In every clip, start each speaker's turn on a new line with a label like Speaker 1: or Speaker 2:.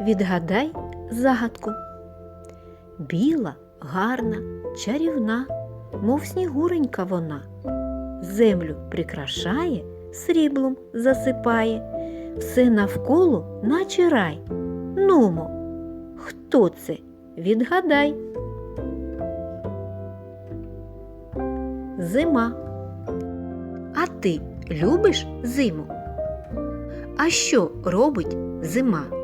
Speaker 1: Відгадай загадку. Біла, гарна, чарівна, мов снігуренька вона. Землю прикрашає, сріблом засипає, все навколо, наче рай. Нумо, хто це? Відгадай. Зима. А ти любиш зиму? А що робить зима?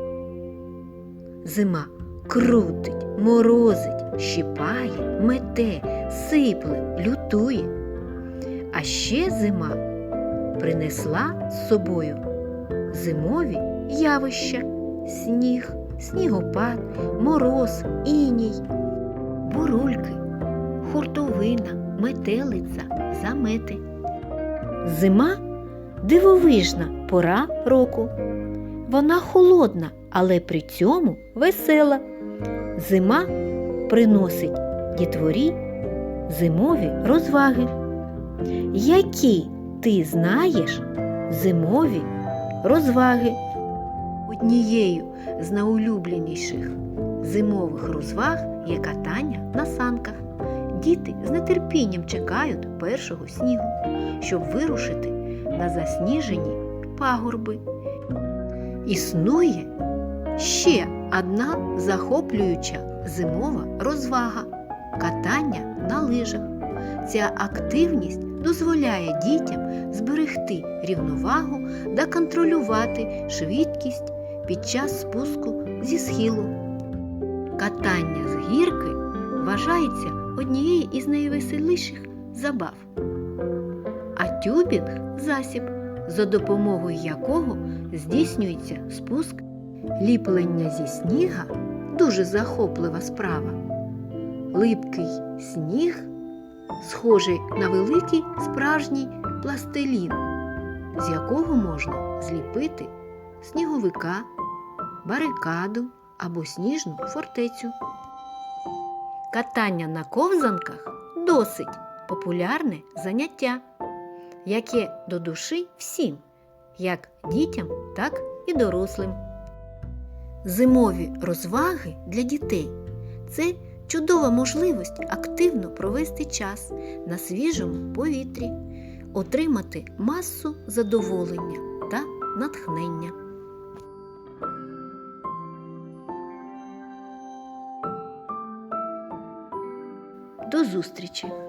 Speaker 1: Зима крутить, морозить, щипає, мете, сипле, лютує. А ще зима принесла з собою зимові явища, сніг, снігопад, мороз, іній, бурульки, хуртовина, метелиця, замети. Зима дивовижна пора року. Вона холодна, але при цьому весела. Зима приносить дітворі зимові розваги. Які ти знаєш зимові розваги? Однією з найулюбленіших зимових розваг є катання на санках. Діти з нетерпінням чекають першого снігу, щоб вирушити на засніжені пагорби. Існує ще одна захоплююча зимова розвага катання на лижах. Ця активність дозволяє дітям зберегти рівновагу та контролювати швидкість під час спуску зі схилу. Катання з гірки вважається однією із найвеселіших забав. А тюбінг засіб, за допомогою якого здійснюється спуск ліплення зі сніга дуже захоплива справа. Липкий сніг схожий на великий справжній пластилін, з якого можна зліпити сніговика, барикаду або сніжну фортецю. Катання на ковзанках досить популярне заняття, яке до душі всім, як дітям, так і дорослим. Зимові розваги для дітей це чудова можливість активно провести час на свіжому повітрі, отримати масу задоволення та натхнення. До зустрічі!